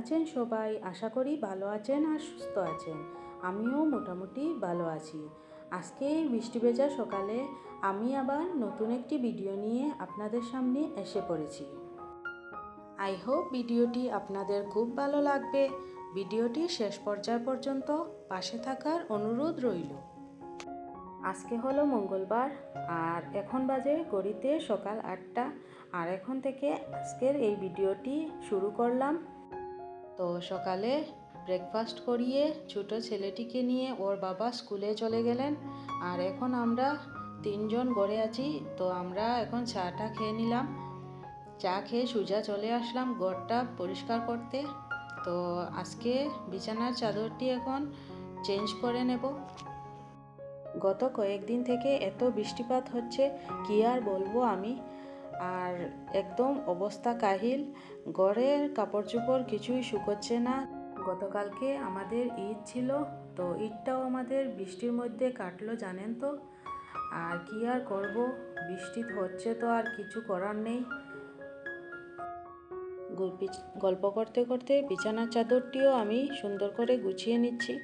আছেন সবাই? আশা করি ভালো আছেন আর সুস্থ আছেন। আমিও মোটামুটি ভালো আছি। আজকে বৃষ্টি ভেজা সকালে আমি আবার নতুন একটি ভিডিও নিয়ে আপনাদের সামনে এসে পড়েছি। আই হোপ ভিডিওটি আপনাদের খুব ভালো লাগবে। ভিডিওটি শেষ পর্যায় পর্যন্ত পাশে থাকার অনুরোধ রইল। আজকে হলো মঙ্গলবার আর এখন বাজে গড়িতে সকাল আটটা। আর এখন থেকে আজকের এই ভিডিওটি শুরু করলাম। তো সকালে ব্রেকফাস্ট করিয়ে ছোট ছেলেটিকে নিয়ে ওর বাবা স্কুলে চলে গেলেন। আর এখন আমরা তিনজন গড়ে আছি, তো আমরা এখন চাটা খেয়ে নিলাম। চা খেয়ে সোজা চলে আসলাম ঘরটা পরিষ্কার করতে। তো আজকে বিছানার চাদরটি এখন চেঞ্জ করে নেব। গত কয়েকদিন থেকে এত বৃষ্টিপাত হচ্ছে, কি আর বলব আমি? আর একদম অবস্থা কাহিল ঘরের কাপড় চোপড় কিছুই শুকোচ্ছে না। গতকালকে আমাদের ঈদ ছিল, তো ঈদটাও আমাদের বৃষ্টির মধ্যে কাটলো, জানেন তো? আর কি আর করব? বৃষ্টি হচ্ছে তো আর কিছু করার নেই। গল্প করতে করতে বিছানার চাদরটিও আমি সুন্দর করে গুছিয়ে নিচ্ছি।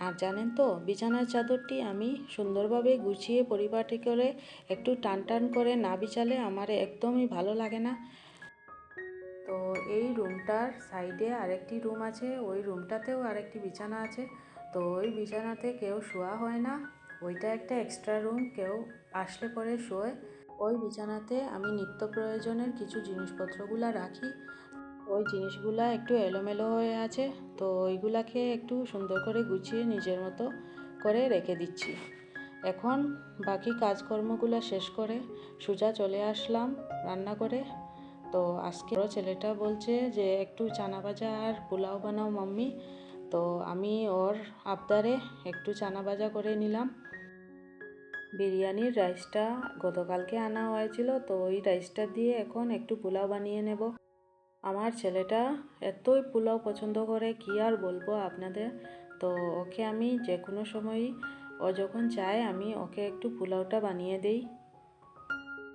আর জানেন তো, বিছানার চাদরটি আমি সুন্দরভাবে গুছিয়ে পরিপাটি করে একটু টান টান করে না বিছালে আমার একদমই ভালো লাগে না। তো এই রুমটার সাইডে আরেকটি রুম আছে, ওই রুমটাতেও আরেকটি বিছানা আছে। তো ওই বিছানাতে কেউ শোয়া হয় না, ওইটা একটা এক্সট্রা রুম, কেউ আসলে পরে শোয়। ওই বিছানাতে আমি নিত্য প্রয়োজনের কিছু জিনিসপত্রগুলা রাখি ওই জিনিসগুলা একটু এলোমেলো হয়ে আছে, তো ওইগুলাকে একটু সুন্দর করে গুছিয়ে নিজের মতো করে রেখে দিচ্ছি। এখন বাকি কাজকর্মগুলো শেষ করে সোজা চলে আসলাম রান্না করে। তো আজকে ছেলেটা বলছে যে, একটু চানা ভাজা আর পোলাও বানাও মাম্মি। তো আমি ওর আবদারে একটু চানা ভাজা করে নিলাম। বিরিয়ানির রাইসটা গতকালকে আনা হয়েছিল, তো ওই রাইসটা দিয়ে এখন একটু পোলাও বানিয়ে নেব। আমার ছেলেটা এতই পোলাও পছন্দ করে, কি আর বলব আপনাদের? তো ওকে আমি যে কোনো সময়ই, ও যখন চায় আমি ওকে একটু পোলাওটা বানিয়ে দেই।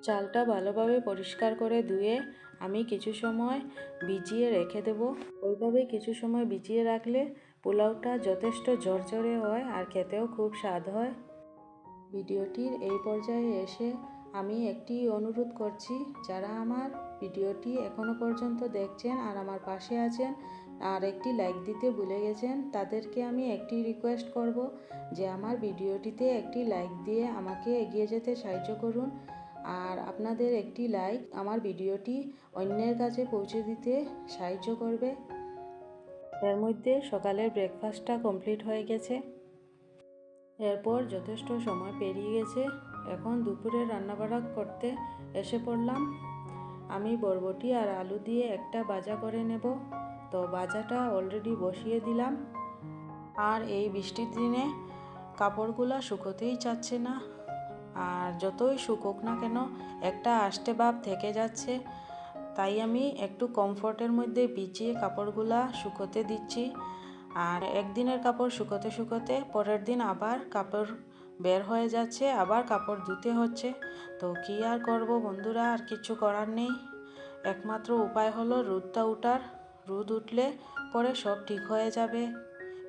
চালটা ভালোভাবে পরিষ্কার করে ধুয়ে আমি কিছু সময় ভিজিয়ে রেখে দেব। ওইভাবে কিছু সময় ভিজিয়ে রাখলে পোলাওটা যথেষ্ট ঝরঝরে হয় আর খেতেও খুব স্বাদ হয়। ভিডিওটির এই পর্যায়ে এসে আমি একটি অনুরোধ করছি, যারা আমার ভিডিওটি এখনও পর্যন্ত দেখছেন আর আমার পাশে আছেন আর একটি লাইক দিতে ভুলে গেছেন, তাদেরকে আমি একটি রিকোয়েস্ট করব যে আমার ভিডিওটিতে একটি লাইক দিয়ে আমাকে এগিয়ে যেতে সাহায্য করুন। আর আপনাদের একটি লাইক আমার ভিডিওটি অন্যের কাছে পৌঁছে দিতে সাহায্য করবে। এর মধ্যে সকালের ব্রেকফাস্টটা কমপ্লিট হয়ে গেছে। এরপর যথেষ্ট সময় পেরিয়ে গেছে। এখন দুপুরে রান্নাবাড়া করতে এসে পড়লাম। আমি বরবটি আর আলু দিয়ে একটা বাজা করে নেব। তো বাজাটা অলরেডি বসিয়ে দিলাম। আর এই বৃষ্টির দিনে কাপড়গুলো শুকোতেই চাচ্ছে না। আর যতই শুকোক না কেন, একটা আষ্টে ভাব থেকে যাচ্ছে। তাই আমি একটু কমফোর্টের মধ্যে বিছিয়ে কাপড়গুলা শুকোতে দিচ্ছি। আর একদিনের কাপড় শুকোতে শুকোতে পরের দিন আবার কাপড় বের হয়ে যাচ্ছে, আবার কাপড় ধুতে হচ্ছে। তো কী আর করব বন্ধুরা, আর কিছু করার নেই। একমাত্র উপায় হলো রোদটা উঠার। রোদ উঠলে পরে সব ঠিক হয়ে যাবে।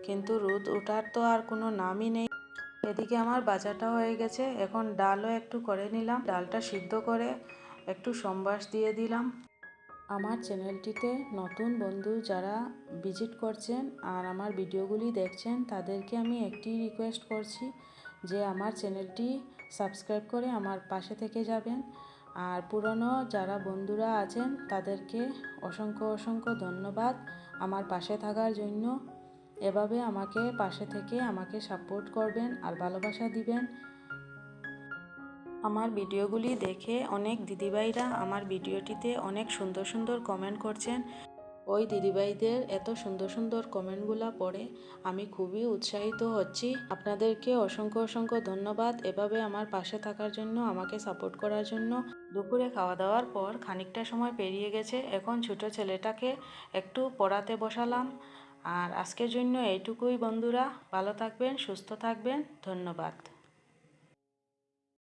কিন্তু রোদ ওঠার তো আর কোনো নামই নেই। এদিকে আমার বাজারটা হয়ে গেছে। এখন ডালও একটু করে নিলাম। ডালটা সিদ্ধ করে একটু সম্বাস দিয়ে দিলাম। আমার চ্যানেলটিতে নতুন বন্ধু যারা ভিজিট করছেন আর আমার ভিডিওগুলি দেখছেন, তাদেরকে আমি একটি রিকোয়েস্ট করছি যে আমার চ্যানেলটি সাবস্ক্রাইব করে আমার পাশে থেকে যাবেন। আর পুরনো যারা বন্ধুরা আছেন, তাদেরকে অসংখ্য অসংখ্য ধন্যবাদ আমার পাশে থাকার জন্য। এভাবে আমাকে পাশে থেকে আমাকে সাপোর্ট করবেন আর ভালোবাসা দিবেন। আমার ভিডিওগুলি দেখে অনেক দিদিভাইরা আমার ভিডিওটিতে অনেক সুন্দর সুন্দর কমেন্ট করছেন। ওই দিদিভাইদের এত সুন্দর সুন্দর কমেন্টগুলো পড়ে আমি খুবই উৎসাহিত হচ্ছি। আপনাদেরকে অসংখ্য অসংখ্য ধন্যবাদ এভাবে আমার পাশে থাকার জন্য, আমাকে সাপোর্ট করার জন্য। দুপুরে খাওয়া দাওয়ার পর খানিকটা সময় পেরিয়ে গেছে, এখন ছোট ছেলেটাকে একটু পড়াতে বসালাম। আর আজকের জন্য এইটুকুই বন্ধুরা, ভালো থাকবেন, সুস্থ থাকবেন, ধন্যবাদ।